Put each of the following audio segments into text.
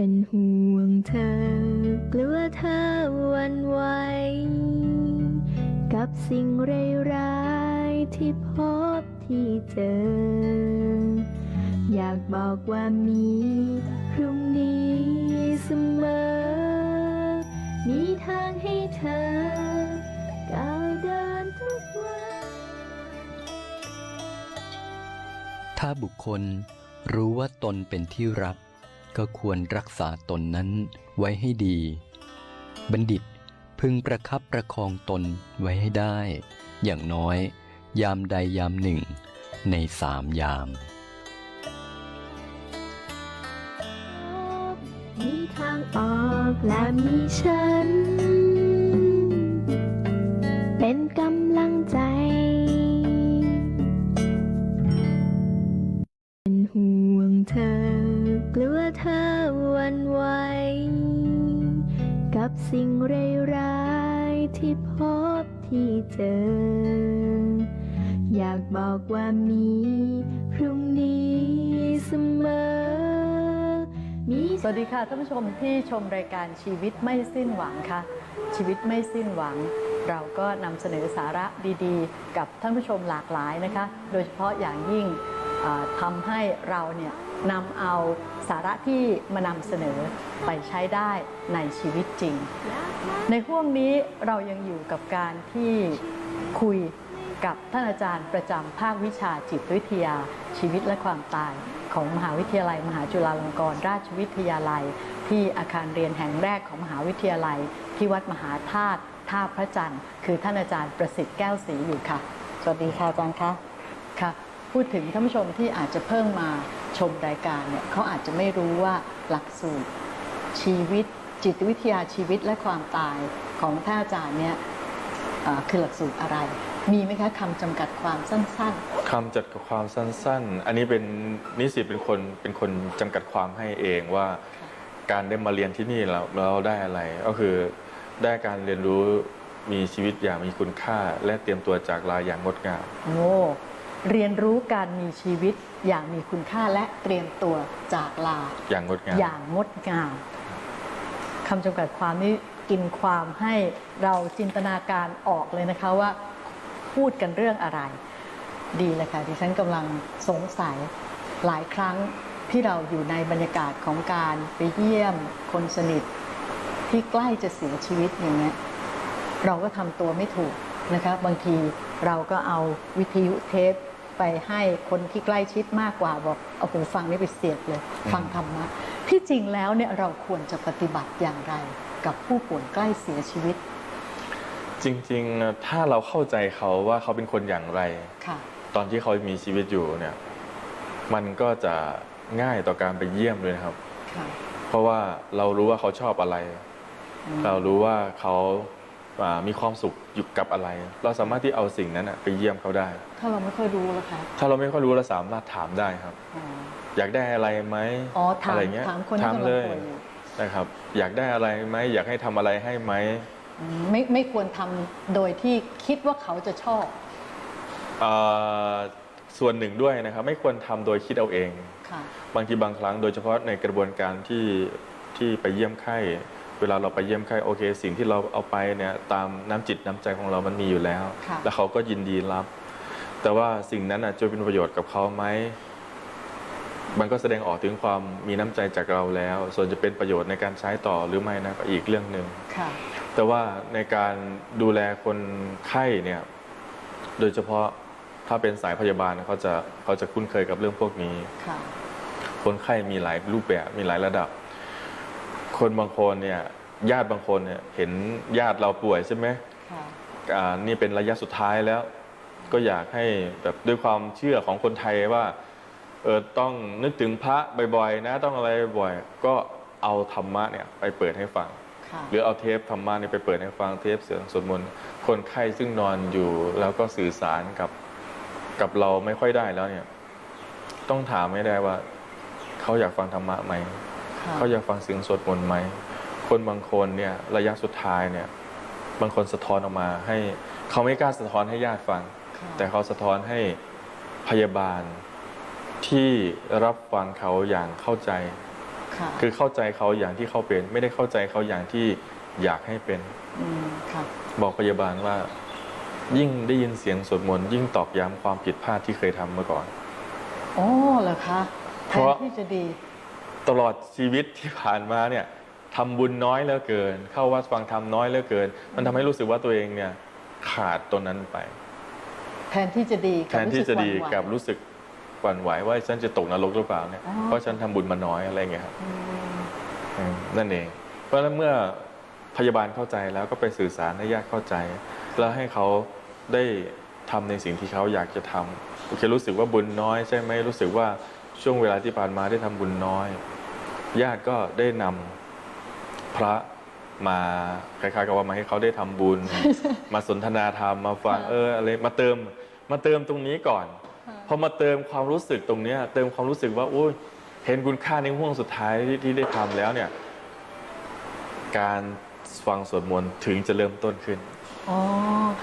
เป็นห่วงเธอกลัวเธอวันไหวกับสิ่งร้ายๆที่พบที่เจอ อยากบอกว่ามีพรุ่งนี้เสมอ มีทางให้เธอก้าวเดินทุกวัน ถ้าบุคคลรู้ว่าตนเป็นที่รัก ก็ควรรักษาตนนั้นไว้ให้ดี บัณฑิตพึงประคับประคองตนไว้ให้ได้ อย่างน้อย ยามใดยามหนึ่ง ในสามยามมีทางออกและมีฉันเป็น บที่เจอ อยากบอกว่ามีพรุ่งนี้เสมอ มีสวัสดีค่ะท่านผู้ชมที่ชมรายการชีวิตไม่สิ้นหวังค่ะ ชีวิตไม่สิ้นหวัง เราก็นำเสนอสาระดีๆ กับท่านผู้ชมหลากหลายนะคะ โดยเฉพาะอย่างยิ่ง ทำให้เราเนี่ยนำเอาสาระที่มานำเสนอไปใช้ได้ในชีวิตจริง ในห่วงนี้เรายังอยู่กับการที่คุยกับท่านอาจารย์ประจำภาควิชาจิตวิทยาชีวิตและความตาย ของมหาวิทยาลัย มหาจุฬาลงกรณราชวิทยาลัย ที่อาคารเรียนแห่งแรกของมหาวิทยาลัย ที่วัดมหาธาตุท่าพระจันทร์ คือท่านอาจารย์ประสิทธิ์แก้วศรีอยู่ค่ะ สวัสดีค่ะอาจารย์คะค่ะ พูดถึงท่านผู้ชมที่อาจจะเพิ่งมาชมรายการเนี่ยเขาอาจจะไม่รู้ว่าหลักสูตรชีวิต จิตวิทยาชีวิตและความตายของท่านอาจารย์เนี่ยเอ่อคือหลักสูตรอะไร มีไหมคะคำจำกัดความสั้นคำจัดกับความสั้น ๆ อันนี้เป็นนิสิตเป็นคนเป็นคนจำกัดความให้เองว่าการได้มาเรียนที่นี่เราเราได้อะไร ก็คือได้การเรียนรู้มีชีวิตอย่างมีคุณค่า และเตรียมตัวจากลาอย่างงดงามๆโอ้ เรียนรู้การมีชีวิตอย่างมีคุณค่าและเตรียมตัวจากลา อย่างงดงามอย่างงดงามคำจำกัดความนี้กินความให้เราจินตนาการออกเลยนะคะว่าพูดกันเรื่องอะไร ดีเลยค่ะดิฉันกำลังสงสัยหลายครั้งที่เราอยู่ในบรรยากาศของการไปเยี่ยมคนสนิท ที่ใกล้จะเสียชีวิตอย่างเงี้ยเราก็ทำตัวไม่ถูกนะคะบางทีเราก็เอาวิทยุเทป ไปให้คนที่ใกล้ชิดมากกว่าบอกเอาหูฟังนี่ไปเสียบเลยอืมฟังธรรมะที่จริงแล้วเนี่ยเราควรจะปฏิบัติอย่างไร กับผู้ป่วยใกล้เสียชีวิต จริงๆถ้าเราเข้าใจเขาว่าเขาเป็นคนอย่างไรค่ะตอนที่เขามีชีวิตอยู่เนี่ย มันก็จะง่ายต่อการไปเยี่ยมเลยนะครับค่ะเพราะว่าเรารู้ว่าเขาชอบอะไรอืมเรารู้ว่าเขาอ่า มีความสุขอยู่กับอะไร เราสามารถที่เอาสิ่งนั้นน่ะไปเยี่ยมเขาได้ ถ้าเราไม่ค่อยรู้แล้วคะถ้าเราไม่ค่อยรู้เราสามารถถามได้ครับอ๋ออยากได้อะไรไหมอ๋อถามอะไรเงี้ยถามคนที่ถามกำลังเลยป่วยอยู่นะครับ อยากได้อะไรไหมอยากให้ทำอะไรให้ไหมอืมไม่ไม่ควรทำโดยที่คิดว่าเขาจะชอบอ่าส่วนหนึ่งด้วยนะครับ ไม่ควรทำโดยคิดเอาเองค่ะบางทีบางครั้งโดยเฉพาะในกระบวนการที่ที่ไปเยี่ยมไข้ เวลาเราไปเยี่ยมไข้โอเค สิ่งที่เราเอาไปเนี่ยตามน้ำจิตน้ำใจของเรามันมีอยู่แล้วค่ะแล้วเขาก็ยินดีรับ แต่ว่าสิ่งนั้นน่ะจะเป็นประโยชน์กับเขาไหมมันก็แสดงออกถึงความมีน้ำใจจากเราแล้ว ส่วนจะเป็นประโยชน์ในการใช้ต่อหรือไม่นะก็อีกเรื่องหนึ่งค่ะแต่ว่าในการดูแลคนไข้เนี่ยโดยเฉพาะถ้าเป็นสายพยาบาลเขาจะเขาจะคุ้นเคยกับเรื่องพวกนี้ค่ะคนไข้มีหลายรูปแบบมีหลายระดับ คนบางคนเนี่ยญาติบางคนเนี่ยเห็นญาติเราป่วยใช่ไหมค่ะอ่านี่เป็นระยะสุดท้ายแล้ว ก็อยากให้แบบด้วยความเชื่อของคนไทยว่าเออต้องนึกถึงพระบ่อยๆ นะ ต้องอะไรบ่อยๆก็เอาธรรมะเนี่ยไปเปิดให้ฟัง ค่ะหรือเอาเทปธรรมะเนี่ยไปเปิดให้ฟังเทปเสียงสวดมนต์คนไข้ซึ่งนอนอยู่แล้วก็สื่อสารกับกับเราไม่ค่อยได้แล้วเนี่ย ต้องถามไม่ได้ว่า เขาอยากฟังธรรมะไหมค่ะ เขาอยากฟังเสียงสวดมนต์ไหม คนบางคนเนี่ยระยะสุดท้ายเนี่ยบางคนสะท้อนออกมาให้เขาไม่กล้าสะท้อนให้ญาติฟังค่ะแต่เขาสะท้อนให้พยาบาลที่รับฟังเขาอย่างเข้าใจค่ะคือเข้าใจเขาอย่างที่เขาเป็น ไม่ได้เข้าใจเขาอย่างที่อยากให้เป็นอืมค่ะบอกพยาบาลว่ายิ่งได้ยินเสียงสวดมนต์ยิ่งตอกย้ำความผิดพลาดที่เคยทำเมื่อก่อน อ๋อเหรอคะเพแทราะนที่จะดี ตลอดชีวิตที่ผ่านมาเนี่ยทำบุญน้อยเหลือเกิน เข้าวัดฟังธรรมน้อยเหลือเกิน มันทำให้รู้สึกว่าตัวเองเนี่ยขาดตรงนั้นไป แทนที่จะดีแทนที่จะดีรู้สึหวั่นไหวกับรู้สึกหวั่นไหวว่าฉันจะตกนรกหรือเปล่าเนี่ยอ๋อเพราะฉันทำบุญมาน้อยอะไรเงี้ยครับอืมอืมนั่นเอง เพราะฉะนั้นเมื่อพยาบาลเข้าใจแล้วก็ไปสื่อสารให้ญาติเข้าใจ แล้วให้เขาได้ทำในสิ่งที่เขาอยากจะทำโอเครู้สึกว่าบุญน้อยใช่ไหมรู้สึกว่าช่วงเวลาที่ผ่านมาได้ทำบุญน้อย ญาติก็ได้นำพระมาคล้ายๆกับว่ามาให้เขาได้ทำบุญ มาสนทนาธรรมมาฟังค่ะเอออะไรมาเติมมาเติมตรงนี้ก่อนค่ะพอมาเติมความรู้สึกตรงเนี้ย เติมความรู้สึกว่าโอ้ยเห็นคุณค่าในห่วงสุดท้ายที่ที่ได้ทำแล้วเนี่ย การฟังสวดมนต์ถึงจะเริ่มต้นขึ้นอ๋อ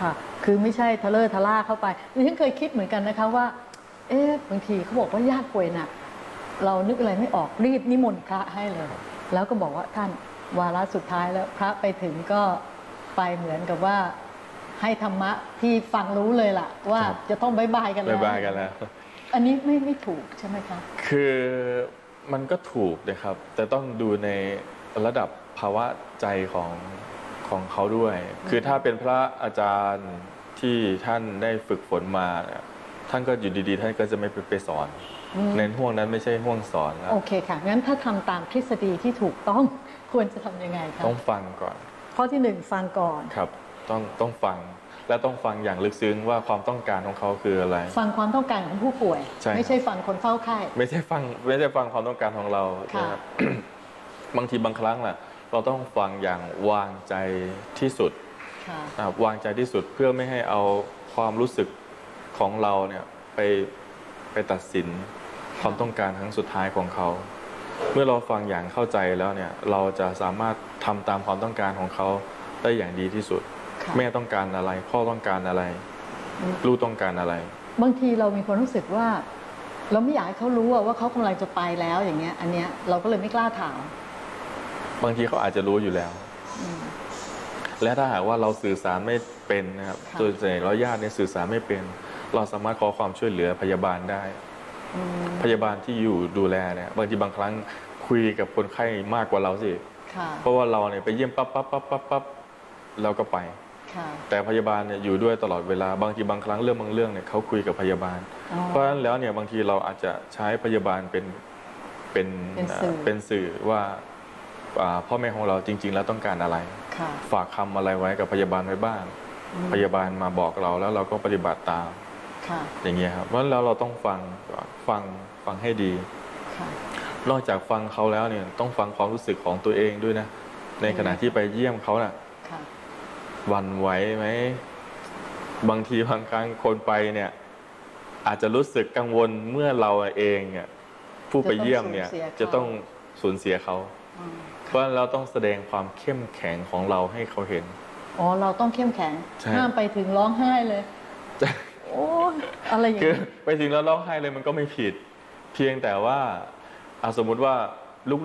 ค่ะ คือไม่ใช่ทะเลอร์ทะล่าเข้าไปดิฉันเคยคิดเหมือนกันนะคะว่า เอ๊ะบางทีเขาบอกว่าญาติป่วยหนัก เรานึกอะไรไม่ออกรีบนิมนต์พระให้เลย แล้วก็บอกว่าท่านวาระสุดท้ายแล้วพระไปถึงก็ไปเหมือนกับว่าให้ธรรมะที่ฟังรู้เลยล่ะ ว่าครับจะต้องบายบายกันแล้วบ๊ายบายกันแล้ว อันนี้ไม่ไม่ถูกใช่ไหมคะคือมันก็ถูกนะครับ แต่ต้องดูในระดับภาวะใจของของเขาด้วย คือถ้าเป็นพระอาจารย์ที่ท่านได้ฝึกฝนมาเนี่ยท่านก็อยู่ดีๆ ท่านก็จะไม่ไปไปสอน อืมในห่วงนั้นไม่ใช่ห่วงสอนแล้วโอเคค่ะ งั้นถ้าทำตามทฤษฎีที่ถูกต้องควรจะทำยังไงคะต้องฟังก่อน ข้อที่หนึ่งฟังก่อนครับต้องต้องฟังและต้องฟังอย่างลึกซึ้งว่าความต้องการของเขาคืออะไร ฟังความต้องการของผู้ป่วยใช่ครับไม่ใช่ฟังคนเฝ้าไข้ไม่ใช่ฟังไม่ใช่ฟังความต้องการของเราค่ะนะครับบางทีบางครั้งล่ะเราต้องฟังอย่างวางใจที่สุดค่ะนะครับวางใจที่สุดเพื่อไม่ให้เอาความรู้สึกของเราเนี่ยไปไปตัดสิน ความต้องการครั้งสุดท้ายของเขา เมื่อเราฟังอย่างเข้าใจแล้วเนี่ยเราจะสามารถทำตามความต้องการของเขาได้อย่างดีที่สุดค่ะแม่ต้องการอะไร พ่อต้องการอะไรอืมลูกต้องการอะไร บางทีเรามีความรู้สึกว่า เราไม่อยากให้เขารู้อะว่าเขากำลังจะไปแล้วอย่างเงี้ย อันเนี้ยเราก็เลยไม่กล้าถามบางทีเขาอาจจะรู้อยู่แล้วอืมและถ้าหากว่าเราสื่อสารไม่เป็นนะครับค่ะตัวใหญ่เราญาติเนี่ยสื่อสารไม่เป็น เราสามารถขอความช่วยเหลือพยาบาลได้อืม พยาบาลที่อยู่ดูแลเนี่ยบางทีบางครั้งคุยกับคนไข้มากกว่าเราสิค่ะเพราะว่าเราเนี่ยไปเยี่ยมปั๊บปั๊บปั๊บปั๊บปั๊บเราก็ไปค่ะแต่พยาบาลเนี่ยอยู่ด้วยตลอดเวลาบางทีบางครั้งเรื่องบางเรื่องเนี่ยเขาคุยกับพยาบาลอ๋อเพราะฉะนั้นแล้วเนี่ยบางทีเราอาจจะใช้พยาบาลเป็นเป็นเป็นสื่อเอ่อเป็นสื่อว่าอ่าพ่อแม่ของเราจริง ๆ แล้วต้องการอะไรค่ะฝากคำอะไรไว้กับพยาบาลไว้บ้างอืมพยาบาลมาบอกเราแล้วเราก็ปฏิบัติตามค่ะ อย่างเงี้ยครับเพราะฉะนั้นแล้วเราต้องฟังก่อนฟังฟังให้ดีค่ะนอกจากฟังเขาแล้วเนี่ยต้องฟังความรู้สึกของตัวเองด้วยนะ ในขณะที่ไปเยี่ยมเขาน่ะค่ะหวันไหวไหมบางทีบางครั้งคนไปเนี่ย อาจจะรู้สึกกังวลเมื่อเราเองเนี่ยผู้ไปเยี่ยมเนี่ยจะจะต้ต้อองงสูญเสียเขาสูญเสียเขาอืมเพราะฉะนั้นเราต้องแสดงความเข้มแข็งของเราให้เขาเห็น อ๋อ เราต้องเข้มแข็งใช่ห้ามไปถึงร้องไห้เลยโอ้ยอะไรอย่างคือนี้ไปถึงแล้วร้องไห้เลยมันก็ไม่ผิด เพียงแต่ว่าอะสมมุติว่า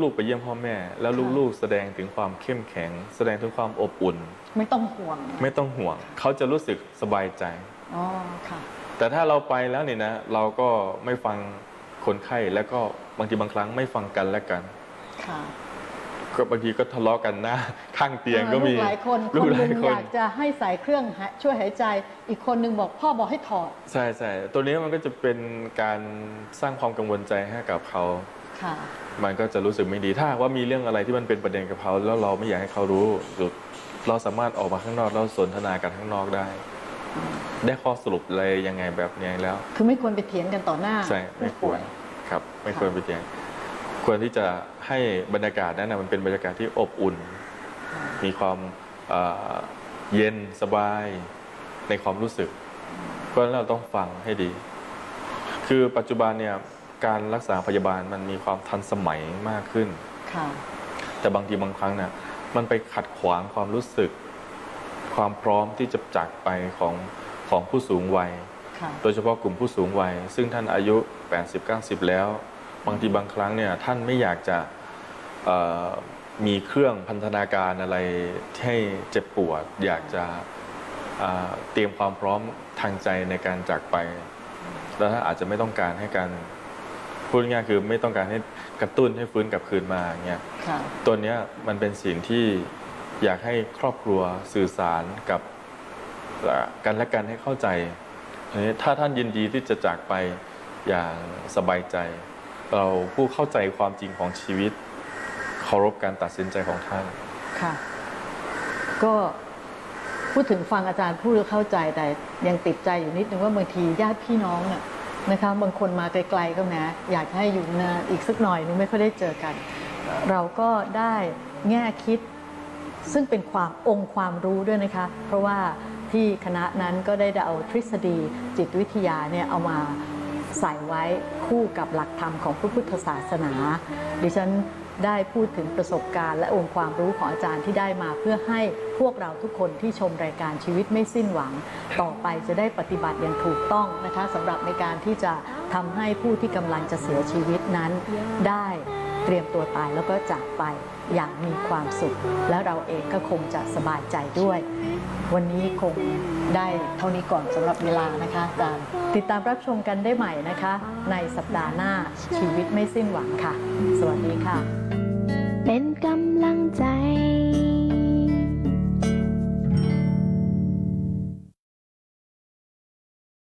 ลูกๆไปเยี่ยมพ่อแม่ แล้วลูกๆ แสดงถึงความเข้มแข็ง แสดงถึงความอบอุ่น ไม่ต้องห่วงไม่ต้องห่วง เขาจะรู้สึกสบายใจ อ๋อค่ะ แต่ถ้าเราไปแล้วเนี่ยนะ เราก็ไม่ฟังคนไข้แล้วก็บางทีบางครั้งไม่ฟังกันและกัน ค่ะ ก็บางทีก็ทะเลาะกันหน้าข้างเตียงก็มีลูกหลายคนคลูนกหหลานึ่ยงคอนยากจะให้ใส่เครื่องหายช่วยหายใจ อีกคนหนึ่งบอกพ่อบอกให้ถอด ใช่ใช่ตัวนี้มันก็จะเป็นการสร้างความกังวลใจให้กับเขาค่ะมันก็จะรู้สึกไม่ดีถ้าหากว่ามีเรื่องอะไรที่มันเป็นประเด็นกับเขาแล้วเราไม่อยากให้เขารู้หรือเราสามารถออกมาข้างนอกแล้วสนทนากันข้างนอกได้ ได้ข้อสรุปอะไรยังไงแบบนี้แล้ว คือไม่ควรไปเถียงกันต่อหน้าใช่ไม่ควรครับ ไม่ควรไปเถียง ควรที่จะให้บรรยากาศนั้นนะมันเป็นบรรยากาศที่อบอุ่น มีความเอ่อเย็นสบายในความรู้สึก เพราะฉะนั้นเราต้องฟังให้ดี คือปัจจุบันเนี่ยการรักษาพยาบาลมันมีความทันสมัยมากขึ้นค่ะแต่บางทีบางครั้งเนี่ยมันไปขัดขวางความรู้สึก ความพร้อมที่จะจากไปของของผู้สูงวัยค่ะโดยเฉพาะกลุ่มผู้สูงวัย ซึ่งท่านอายุ 80-90 แล้ว บางทีบางครั้งเนี่ยท่านไม่อยากจะเอ่อมีเครื่องพันธนาการอะไรให้เจ็บปวด อยากจะอ่าเตรียมความพร้อมทางใจในการจากไป แล้วถ้าอาจจะไม่ต้องการให้การพูดง่ายๆคือไม่ต้องการให้กระตุ้นให้ฟื้นกลับคืนมาอย่างเงี้ยค่ะตัวเนี้ยมันเป็นสิ่งที่อยากให้ครอบครัวสื่อสารกับกันและกันให้เข้าใจอันนี้ถ้าท่านยินดีที่จะจากไปอย่างสบายใจ เราผู้เข้าใจความจริงของชีวิตเคารพการตัดสินใจของท่านค่ะ ก็พูดถึงฟังอาจารย์พูดแล้วเข้าใจแต่ยังติดใจอยู่นิดนึงว่าบางทีญาติพี่น้องน่ะนะคะบางคนมาไกลๆก็แหมอยากให้อยู่นานอีกสักหน่อยนึงไม่ค่อยได้เจอกัน เราก็ได้แง่คิดซึ่งเป็นความองค์ความรู้ด้วยนะคะ เพราะว่าที่คณะนั้นก็ได้เอาทฤษฎีจิตวิทยาเนี่ยเอามา ใส่ไว้คู่กับหลักธรรมของพระพุทธศาสนา ดิฉันได้พูดถึงประสบการณ์และองค์ความรู้ของอาจารย์ที่ได้มาเพื่อให้พวกเราทุกคนที่ชมรายการชีวิตไม่สิ้นหวัง ต่อไปจะได้ปฏิบัติอย่างถูกต้องนะคะสำหรับในการที่จะทำให้ผู้ที่กำลังจะเสียชีวิตนั้นได้ รียมตัวตายแล้วก็จากไปอย่างมีความสุข แล้วเราเองก็คงจะสบายใจด้วย วันนี้คงได้เท่านี้ก่อนสำหรับเวลานะคะอาจารย์ติดตามรับชมกันได้ใหม่นะคะ ในสัปดาห์หน้าชีวิตไม่สิ้นหวังค่ะ สวัสดีค่ะ เป็นกำลังใจ